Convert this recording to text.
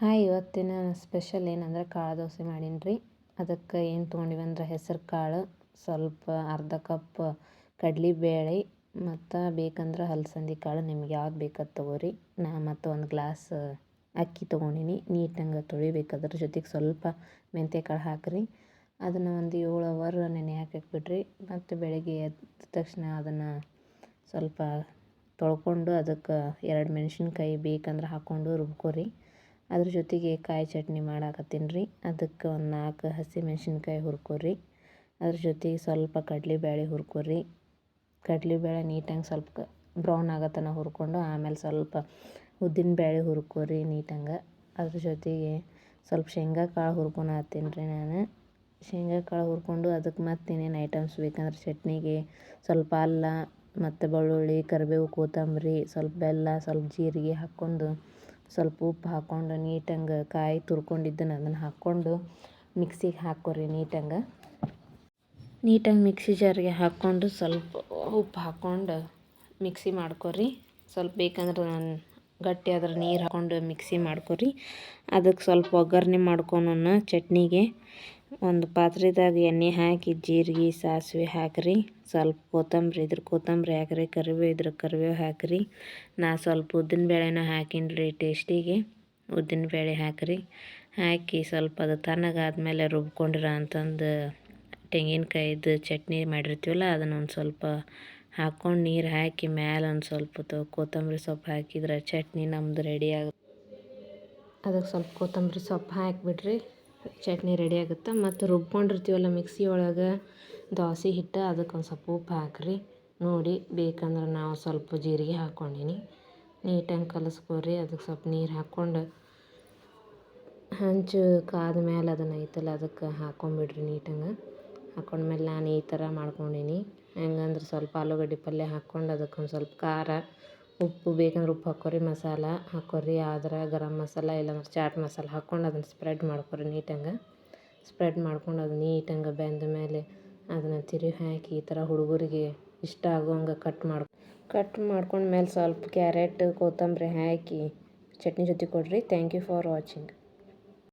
Hi ಇವತ್ತಿನ special ಏನಂದ್ರೆ ಕಾಳು ದೋಸೆ ಮಾಡೀನಿ ರೀ. ಅದಕ್ಕೆ ಏನು ತೊಗೊಂಡಿವಿ ಅಂದ್ರೆ ಹೆಸರು ಕಾಳು, ಸ್ವಲ್ಪ ಅರ್ಧ ಕಪ್ ಕಡಲೆಬೇಳೆ ಮತ್ತು ಬೇಕಂದ್ರೆ ಹಲಸಂದಿ ಕಾಳು ನಿಮ್ಗೆ ಯಾವ್ದು ಬೇಕಾದ್ ತೊಗೋರಿ. ನಾ ಮತ್ತು ಒಂದು ಗ್ಲಾಸ್ ಅಕ್ಕಿ ತೊಗೊಂಡಿನಿ ನೀಟಂಗೆ ತೊಳಿಬೇಕು ಅದ್ರ ಜೊತೆಗೆ ಸ್ವಲ್ಪ ಮೆಂತ್ಯ ಕಾಳು ಹಾಕಿರಿ. ಅದನ್ನು ಒಂದು ಏಳು ಅವರ್ ನೆನೆ ಹಾಕಿಬಿಡ್ರಿ ಮತ್ತು ಬೆಳಗ್ಗೆ ಎದ್ದ ತಕ್ಷಣ ಅದನ್ನು ಸ್ವಲ್ಪ ತೊಳ್ಕೊಂಡು ಅದಕ್ಕೆ ಎರಡು ಮೆಣಸಿನ್ಕಾಯಿ ಬೇಕಂದ್ರೆ ಹಾಕ್ಕೊಂಡು ರುಬ್ಕೊರಿ. ಅದ್ರ ಜೊತೆಗೆ ಕಾಯಿ ಚಟ್ನಿ ಮಾಡಾಕತ್ತೀನಿ ರೀ. ಅದಕ್ಕೆ ಒಂದು ನಾಲ್ಕು ಹಸಿಮೆಣ್ಸಿನ್ಕಾಯಿ ಹುರ್ಕೊರಿ. ಅದ್ರ ಜೊತೆಗೆ ಸ್ವಲ್ಪ ಕಡಲೆಬೇಳೆ ಹುರ್ಕೊರಿ. ಕಡಲೆಬೇಳೆ ನೀಟಾಗಿ ಸ್ವಲ್ಪ ಬ್ರೌನ್ ಆಗೋ ತನಕ ಹುರ್ಕೊಂಡು ಆಮೇಲೆ ಸ್ವಲ್ಪ ಉದ್ದಿನ ಬೇಳೆ ಹುರ್ಕೊರಿ ನೀಟಂಗೆ. ಅದ್ರ ಜೊತೆಗೆ ಸ್ವಲ್ಪ ಶೇಂಗಾ ಕಾಳು ಹುರ್ಕೊಳತ್ತೀನಿ ರೀ ನಾನು. ಶೇಂಗಾ ಕಾಳು ಹುರ್ಕೊಂಡು ಅದಕ್ಕೆ ಮತ್ತೆ ಇನ್ನೇನು ಐಟಮ್ಸ್ ಬೇಕಂದ್ರೆ ಚಟ್ನಿಗೆ ಸ್ವಲ್ಪ ಅಲ್ಲ, ಮತ್ತು ಬೆಳ್ಳುಳ್ಳಿ, ಕರಿಬೇವು, ಕೊತ್ತಂಬರಿ, ಸ್ವಲ್ಪ ಬೆಲ್ಲ, ಸ್ವಲ್ಪ ಜೀರಿಗೆ ಹಾಕ್ಕೊಂಡು ಸ್ವಲ್ಪ ಉಪ್ಪು ಹಾಕ್ಕೊಂಡು ನೀಟಂಗೆ ಕಾಯಿ ತುರ್ಕೊಂಡಿದ್ದನ್ನು ಅದನ್ನು ಹಾಕ್ಕೊಂಡು ಮಿಕ್ಸಿಗೆ ಹಾಕ್ಕೊರಿ ನೀಟಂಗೆ. ನೀಟಾಗಿ ಮಿಕ್ಸಿ ಜಾರಿಗೆ ಹಾಕ್ಕೊಂಡು ಸ್ವಲ್ಪ ಉಪ್ಪು ಹಾಕ್ಕೊಂಡು ಮಿಕ್ಸಿ ಮಾಡ್ಕೊರಿ. ಸ್ವಲ್ಪ ಬೇಕಂದ್ರೆ ನಾನು ಗಟ್ಟಿ ಅದ್ರ ನೀರು ಹಾಕ್ಕೊಂಡು ಮಿಕ್ಸಿ ಮಾಡ್ಕೊರಿ. ಅದಕ್ಕೆ ಸ್ವಲ್ಪ ಒಗ್ಗರಣೆ ಮಾಡ್ಕೊಳೋಣ ಚಟ್ನಿಗೆ. ಒಂದು ಪಾತ್ರೆದಾಗ ಎಣ್ಣೆ ಹಾಕಿ, ಜೀರಿಗೆ, ಸಾಸಿವೆ ಹಾಕಿರಿ. ಸ್ವಲ್ಪ ಕೊತ್ತಂಬರಿ, ಇದ್ರ ಕೊತ್ತಂಬರಿ ಹಾಕಿರಿ, ಕರಿಬೇವು, ಇದ್ರ ಕರಿಬೇವು ಹಾಕಿರಿ. ನಾ ಸ್ವಲ್ಪ ಉದ್ದಿನ ಬೇಳೆನ ಹಾಕೀನಿ ರೀ ಟೇಸ್ಟಿಗೆ ಉದ್ದಿನಬೇಳೆ ಹಾಕಿರಿ. ಹಾಕಿ ಸ್ವಲ್ಪ ಅದು ತಣ್ಣಗಾದ್ಮೇಲೆ ರುಬ್ಕೊಂಡಿರ ಅಂತಂದು ತೆಂಗಿನಕಾಯಿದು ಚಟ್ನಿ ಮಾಡಿರ್ತೀವಲ್ಲ, ಅದನ್ನು ಒಂದು ಸ್ವಲ್ಪ ಹಾಕ್ಕೊಂಡು ನೀರು ಹಾಕಿ ಮ್ಯಾಲೆ ಒಂದು ಸ್ವಲ್ಪ ಕೊತ್ತಂಬರಿ ಸೊಪ್ಪು ಹಾಕಿದ್ರೆ ಚಟ್ನಿ ನಮ್ಮದು ರೆಡಿ ಆಗುತ್ತೆ ಅದಕ್ಕೆ ಸ್ವಲ್ಪ ಕೊತ್ತಂಬರಿ ಸೊಪ್ಪು ಹಾಕಿಬಿಡ್ರಿ ಚಟ್ನಿ ರೆಡಿ ಆಗುತ್ತೆ. ಮತ್ತು ರುಬ್ಕೊಂಡಿರ್ತೀವಲ್ಲ ಮಿಕ್ಸಿ ಒಳಗೆ ದೋಸೆ ಹಿಟ್ಟು ಅದಕ್ಕೆ ಒಂದು ಸ್ವಲ್ಪ ಉಪ್ಪು ಹಾಕಿರಿ. ನೋಡಿ, ಬೇಕಂದ್ರೆ ನಾವು ಸ್ವಲ್ಪ ಜೀರಿಗೆ ಹಾಕ್ಕೊಂಡೀನಿ ನೀಟಾಗಿ ಕಲಸ್ಕೊರಿ ಅದಕ್ಕೆ ಸ್ವಲ್ಪ ನೀರು ಹಾಕ್ಕೊಂಡು ಹಂಚು ಕಾದ ಮೇಲೆ ಅದನ್ನು ಐತಲ್ಲ, ಅದಕ್ಕೆ ಹಾಕ್ಕೊಂಬಿಡ್ರಿ ನೀಟಂಗೆ ಹಾಕ್ಕೊಂಡ್ಮೇಲೆ ನಾನು ಈ ಥರ ಮಾಡ್ಕೊಂಡೀನಿ. ಹೆಂಗಂದ್ರೆ ಸ್ವಲ್ಪ ಆಲೂಗಡ್ಡೆ ಪಲ್ಯ ಹಾಕ್ಕೊಂಡು ಅದಕ್ಕೊಂದು ಸ್ವಲ್ಪ ಖಾರ ಉಪ್ಪು ಬೇಕಂದ್ರೆ ಉಪ್ಪು ಹಾಕ್ಕೊರಿ, ಮಸಾಲ ಹಾಕ್ಕೊರಿ, ಆದ್ರೆ ಗರಂ ಮಸಾಲ ಇಲ್ಲಾಂದ್ರೆ ಚಾಟ್ ಮಸಾಲ ಹಾಕ್ಕೊಂಡು ಅದನ್ನು ಸ್ಪ್ರೆಡ್ ಮಾಡ್ಕೊರಿ ನೀಟಂಗೆ. ಸ್ಪ್ರೆಡ್ ಮಾಡ್ಕೊಂಡು ಅದು ನೀಟಂಗೆ ಬೆಂದ ಮೇಲೆ ಅದನ್ನು ತಿರುವಿ ಹಾಕಿ ಈ ಥರ ಹುಡುಗರಿಗೆ ಇಷ್ಟ ಆಗೋಂಗೆ ಕಟ್ ಮಾಡಿ ಕಟ್ ಮಾಡ್ಕೊಂಡ್ಮೇಲೆ ಸ್ವಲ್ಪ ಕ್ಯಾರೆಟ್ ಕೊತ್ತಂಬರಿ ಹಾಕಿ ಚಟ್ನಿ ಜೊತೆ ಕೊಡಿರಿ. Thank you for watching